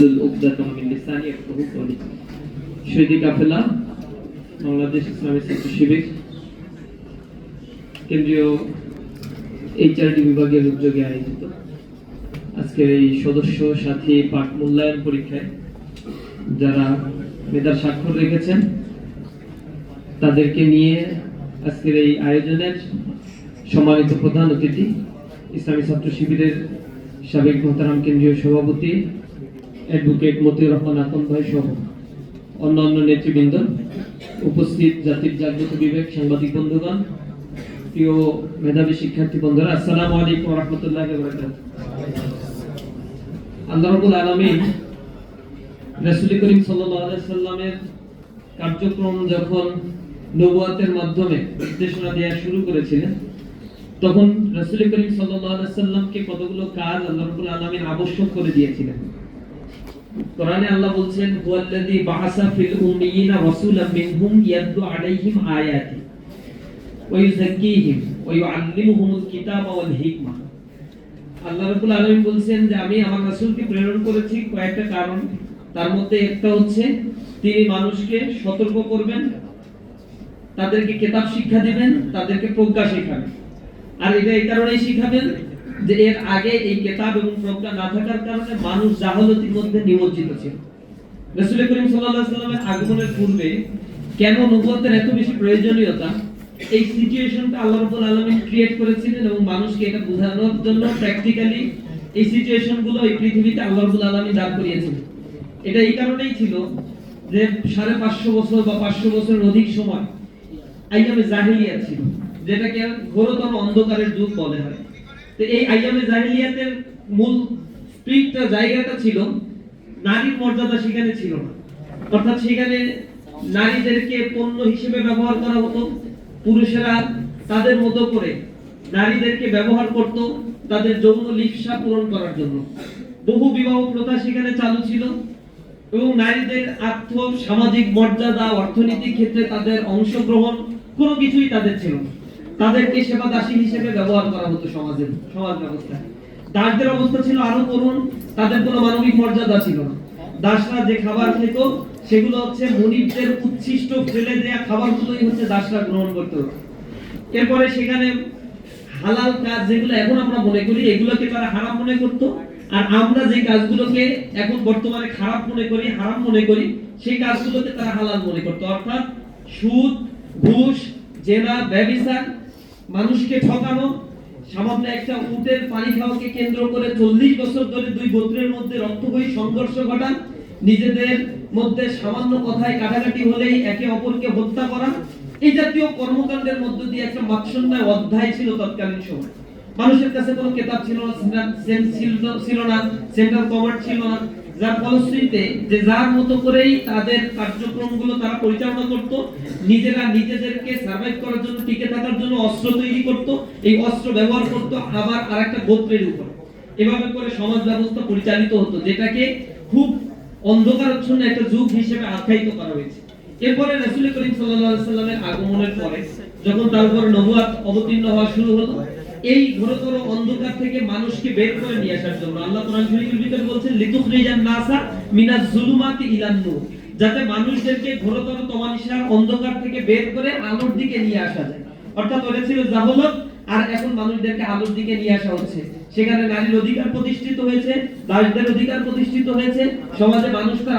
হাবলুল উকদাতাম মিন লিসানি ইয়াফকাহু কওলি শহীদ কাফেলা বাংলাদেশ ইসলামী ছাত্র শিবির। কেন্দ্রীয় এইচআরডি বিভাগের উদ্যোগে আয়োজিত আজকের এই সদস্য সাথী পাঠ মূল্যায়ন পরীক্ষায় যারা মেধার স্বাক্ষর রেখেছেন, তাদেরকে নিয়ে আজকের এই আয়োজনের সম্মানিত প্রধান অতিথি ইসলামী ছাত্র শিবিরের সাবেক মোহতারাম কেন্দ্রীয় সভাপতি অ্যাডভোকেট মতিউর রহমান আকন ভাই সহ অন্যান্য নেতৃবৃন্দ, উপস্থিত জাতির জাগ্রত বিবেক, সাংবাদিক বন্ধুগণ, প্রিয় মেধাবী শিক্ষার্থী বন্ধুরা, আসসালামু আলাইকুম রহমতুল্লাহ আল্লাহ রাব্বুল আলামিন রাসূল করিম সাল্লামের কার্যক্রম যখন নবুয়াতের মাধ্যমে নির্দেশনা দেওয়া শুরু করেছিলেন, তখন রাসূল করিম সাল্লামকে কতগুলো কাজ আল্লাহ আলামিন আবশ্যক করে দিয়েছিলেন। কোরআনে আল্লাহ বলছেন, হুয়াল্লাযী বাআসা ফিল উম্মিয়িনা রাসূলাম মিনহুম ইয়াতলু আলাইহিম আয়াতি ওয়া ইউযাক্কিহিম ওয়া ইউআল্লিমুহুমুল কিতাবা ওয়াল হিকমা। আল্লাহ রাব্বুল আলামিন বলছেন যে, আমি আমার রাসূলকে প্রেরণ করেছি কয়েকটা কারণ। তার মধ্যে একটা হচ্ছে, তিনি মানুষকে সতর্ক করবেন, তাদেরকে কিতাব শিক্ষা দিবেন, তাদেরকে প্রজ্ঞা শেখাবেন। আর এটা এই কারণেই শিখাবেন যে এর আগে এই কিতাব এবং প্রজ্ঞা না থাকার কারণে মানুষ জাহালতির মধ্যে নিমজ্জিত ছিল। রাসূল করিম আলাইহি সাল্লামের আগমনের পূর্বে কেন এত বেশি প্রয়োজনীয়তা? এই সিচুয়েশনটা আল্লাহ ক্রিয়েট করেছিলেন এবং মানুষকে এটা বোঝানোর জন্য প্র্যাকটিক্যালি এই সিচুয়েশনগুলো এই পৃথিবীতে আল্লাহ রাব্বুল আলামিন দান এটা এই কারণেই ছিল যে সাড়ে পাঁচশো বছর বা পাঁচশো বছরের অধিক সময় আইয়ামে জাহিলিয়া ছিল, যেটাকে ঘোরতর অন্ধকারের যুগ বলে হয়। এই আইয়ামে জাহিলিয়াতের মূল স্পিরিটটা জায়গাটা ছিল, নারীর মর্যাদা সেখানে ছিল না। অর্থাৎ সেখানে নারীদেরকে পণ্য হিসেবে ব্যবহার করা হতো, পুরুষেরা তাদের মতো করে নারীদেরকে ব্যবহার করত তাদের যৌন লিপ্সা পূরণ করার জন্য। বহু বিবাহ প্রথা সেখানে চালু ছিল এবং নারীদের আর্থ সামাজিক মর্যাদা অর্থনৈতিক ক্ষেত্রে তাদের অংশগ্রহণ কোনো কিছুই তাদের ছিল না। তাদেরকে সেবা দাসী হিসেবে ব্যবহার করা হতো সমাজের, সমাজ ব্যবস্থায় দাসদের অবস্থা ছিল আরও করুন তাদের কোনো মানবিক মর্যাদা ছিল না। দাসরা যে খাবার খেত, সেগুলো হচ্ছে মনিবদের উচ্ছিষ্ট ফেলে দেয়া খাবারগুলোই হচ্ছে দাসরা গ্রহণ করতে। হতো এরপরে সেখানে হালাল কাজ যেগুলো এখন আমরা মনে করি, এগুলোকে তারা হারাম মনে করতো। আর আমরা যে কাজগুলোকে এখন বর্তমানে খারাপ মনে করি, হারাম মনে করি, সেই কাজগুলোকে তারা হালাল মনে করতো। অর্থাৎ সুদ, ঘুষ, জেনা ব্যভিচার মানুষকে ঠকানো, সামান্য একটা উটের পানি খাওয়াকে কেন্দ্র করে চল্লিশ বছর ধরে দুই গোত্রের মধ্যে রক্তবহী সংঘর্ষ ঘটান। নিজেদের মধ্যে সামান্য কথায় কাটাকাটি হলেই একে অপরকে হত্যা করা। এই জাতীয় কর্মকাণ্ডের মধ্য দিয়ে একটা মাৎসন্যায় অধ্যায় ছিল তৎকালীন সময়। মানুষের কাছে কোনো কেতাব ছিল না ছিল না- সেন্ট্রাল কমার্ট ছিল না। যার ফলশ্রুতিতে যে যার মতো করেই তাদের কার্যক্রমগুলো তারা পরিচালনা করত, নিজেরা নিজেদেরকে সার্ভাইভ করার জন্য, টিকে থাকার জন্য অস্ত্র তৈরি করত, এই অস্ত্র ব্যবহার করত, আবার আরেকটা গোত্রের উপর। এভাবে করে সমাজ ব্যবস্থা পরিচালিত হতো, যেটাকে খুব অন্ধকারচ্ছন্ন একটা যুগ হিসেবে আখ্যায়িত করা হয়েছে। এরপরে রাসূল করিম আলাইহি সাল্লামের আগমনের পরে, যখন তার উপর নবুয়াত অবতীর্ণ হওয়া শুরু হলো এই ঘোরতর অন্ধকার থেকে মানুষকে বের করে নিয়ে আসার জন্য আল্লাহ কোরআন শরীফের ভিতরে বলছেন, লিতুখরিজান নাসা মিনাজ জুলুমাতি ইলান নূর যাতে মানুষদেরকে ঘোরতর তমানিসার অন্ধকার থেকে বের করে আলোর দিকে নিয়ে আসা যায়। অর্থাৎ ওটা ছিল জাহলত, আর এখন মানুষদেরকে আলোর দিকে নিয়ে আসা হচ্ছে। সেখানে নারীর অধিকার প্রতিষ্ঠিত হয়েছে দাসদের অধিকার প্রতিষ্ঠিত হয়েছে, সমাজে মানুষ